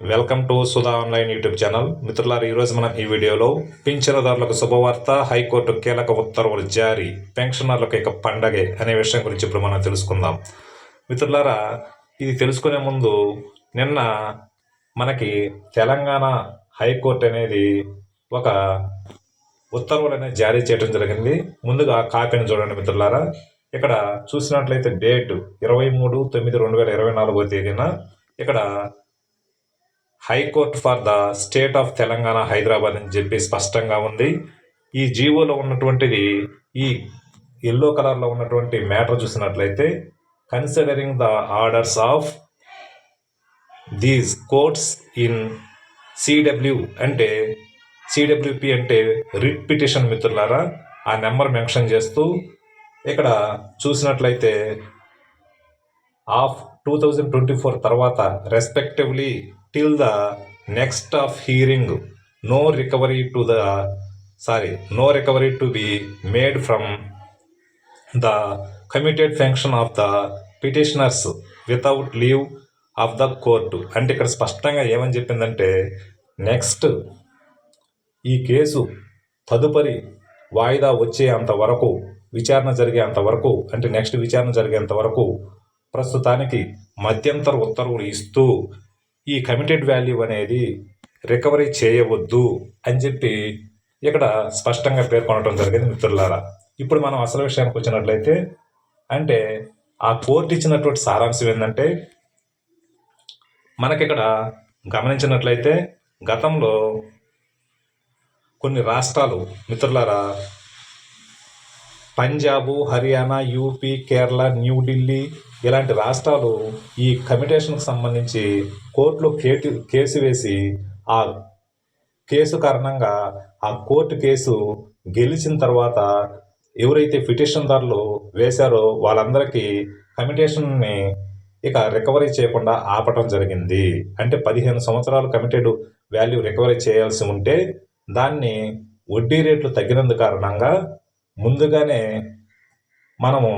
Welcome to Sudha online YouTube channel మిత్రులారు ఈరోజు మనం ఈ వీడియోలో పింఛనదారులకు శుభవార్త హైకోర్టు కీలక ఉత్తర్వులు జారీ పెన్షనర్లకు ఇక పండగే అనే విషయం గురించి ఇప్పుడు మనం తెలుసుకుందాం. మిత్రులారా ఇది తెలుసుకునే ముందు నిన్న మనకి తెలంగాణ హైకోర్టు అనేది ఒక ఉత్తర్వులు అనేది జారీ చేయడం జరిగింది. ముందుగా ఆ కాపీని చూడండి మిత్రులారా. ఇక్కడ చూసినట్లయితే డేట్ ఇరవై మూడు తొమ్మిది రెండు వేల ఇరవై నాలుగో తేదీన ఇక్కడ high court for the state of Telangana Hyderabad అని చెప్పి స్పష్టంగా ఉంది. ఈ జీవోలో ఉన్నటువంటిది ఈ ఎల్లో కలర్లో ఉన్నటువంటి మ్యాటర్ చూసినట్లయితే considering the orders of these courts in CW అంటే సిడబ్ల్యూపి అంటే రిట్ పిటిషన్ మిత్రులారా ఆ నెంబర్ మెన్షన్ చేస్తూ ఇక్కడ చూసినట్లయితే of two thousand twenty four తర్వాత respectively till the next of hearing no recovery to the sorry no recovery to be made from the committed function of the petitioners without leave of the court అంటే ఇక్కడ స్పష్టంగా ఏమని చెప్పిందంటే next ఈ case తదుపరి వాయిదా వచ్చే అంతవరకు విచారణ జరిగే అంతవరకు అంటే నెక్స్ట్ విచారణ జరిగేంత వరకు ప్రస్తుతానికి మధ్యంతర ఉత్తర్వులు ఇస్తూ ఈ కమిటెడ్ వాల్యూ అనేది రికవరీ చేయవద్దు అని చెప్పి ఇక్కడ స్పష్టంగా పేర్కొనడం జరిగింది మిత్రులారా. ఇప్పుడు మనం అసలు విషయానికి వచ్చినట్లయితే అంటే ఆ కోర్టు ఇచ్చినటువంటి సారాంశం ఏంటంటే మనకిక్కడ గమనించినట్లయితే గతంలో కొన్ని రాష్ట్రాలు మిత్రులారా పంజాబు హర్యానా యూపీ కేరళ న్యూఢిల్లీ ఇలాంటి రాష్ట్రాలు ఈ కమిటేషన్కి సంబంధించి కోర్టులో కేటు కేసు వేసి ఆ కేసు కారణంగా ఆ కోర్టు కేసు గెలిచిన తర్వాత ఎవరైతే పిటిషన్దారులు వేశారో వాళ్ళందరికీ కమిటేషన్ని ఇక రికవరీ చేయకుండా ఆపటం జరిగింది. అంటే పదిహేను సంవత్సరాలు కమిటెడ్ వాల్యూ రికవరీ చేయాల్సి ఉంటే దాన్ని వడ్డీ రేట్లు తగ్గినందు కారణంగా ముందుగానే మనము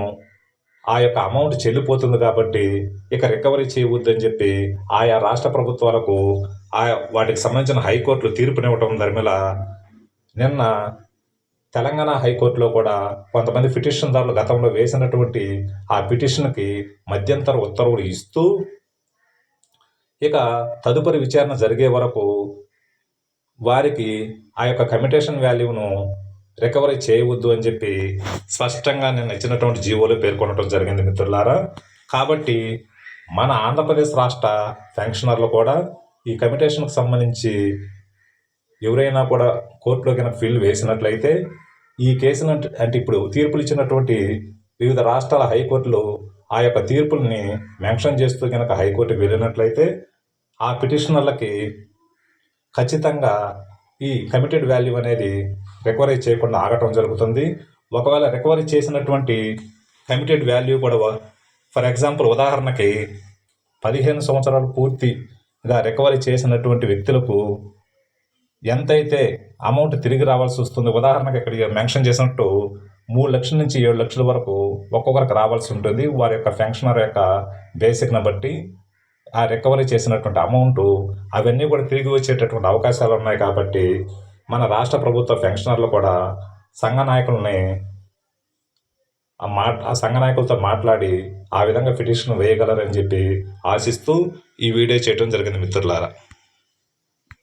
ఆ యొక్క అమౌంట్ చెల్లిపోతుంది కాబట్టి ఇక రికవరీ చేయవద్దని చెప్పి ఆయా రాష్ట్ర ప్రభుత్వాలకు ఆయా వాటికి సంబంధించిన హైకోర్టులు తీర్పునివ్వటం ధర్మిల నిన్న తెలంగాణ హైకోర్టులో కూడా కొంతమంది పిటిషన్దారులు గతంలో వేసినటువంటి ఆ పిటిషన్కి మధ్యంతర ఉత్తర్వులు ఇస్తూ ఇక తదుపరి విచారణ జరిగే వరకు వారికి ఆ యొక్క కమిటేషన్ వాల్యూను రికవరీ చేయవద్దు అని చెప్పి స్పష్టంగా నేను ఇచ్చినటువంటి జీవోలో పేర్కొనడం జరిగింది మిత్రులారా. కాబట్టి మన ఆంధ్రప్రదేశ్ రాష్ట్ర పెన్షనర్లు కూడా ఈ కమిటేషన్కు సంబంధించి ఎవరైనా కూడా కోర్టులో కనుక ఫీల్ వేసినట్లయితే ఈ కేసును అంటే అంటే ఇప్పుడు తీర్పులు ఇచ్చినటువంటి వివిధ రాష్ట్రాల హైకోర్టులు ఆ యొక్క తీర్పుల్ని మెన్షన్ చేస్తూ కనుక హైకోర్టు వెళ్ళినట్లయితే ఆ పిటిషనర్లకి ఖచ్చితంగా ఈ కమిటెడ్ వాల్యూ అనేది రికవరీ చేయకుండా ఆగటం జరుగుతుంది. ఒకవేళ రికవరీ చేసినటువంటి కమిటెడ్ వాల్యూ కూడా ఫర్ ఎగ్జాంపుల్ ఉదాహరణకి పదిహేను సంవత్సరాలు పూర్తిగా రికవరీ చేసినటువంటి వ్యక్తులకు ఎంతైతే అమౌంట్ తిరిగి రావాల్సి వస్తుంది ఉదాహరణకి ఇక్కడ మెన్షన్ చేసినట్టు మూడు లక్షల నుంచి ఏడు లక్షల వరకు ఒక్కొక్కరికి రావాల్సి ఉంటుంది. వారి యొక్క ఫెన్షనర్ యొక్క బేసిక్ని బట్టి ఆ రికవరీ చేసినటువంటి అమౌంట్ అవన్నీ కూడా తిరిగి వచ్చేటటువంటి అవకాశాలు ఉన్నాయి కాబట్టి మన రాష్ట్ర ప్రభుత్వ పెన్షనర్లు కూడా సంఘ నాయకుల్ని ఆ మా ఆ సంఘ నాయకులతో మాట్లాడి ఆ విధంగా పిటిషన్ వేయగలరని చెప్పి ఆశిస్తూ ఈ వీడియో చేయడం జరిగింది మిత్రులారా.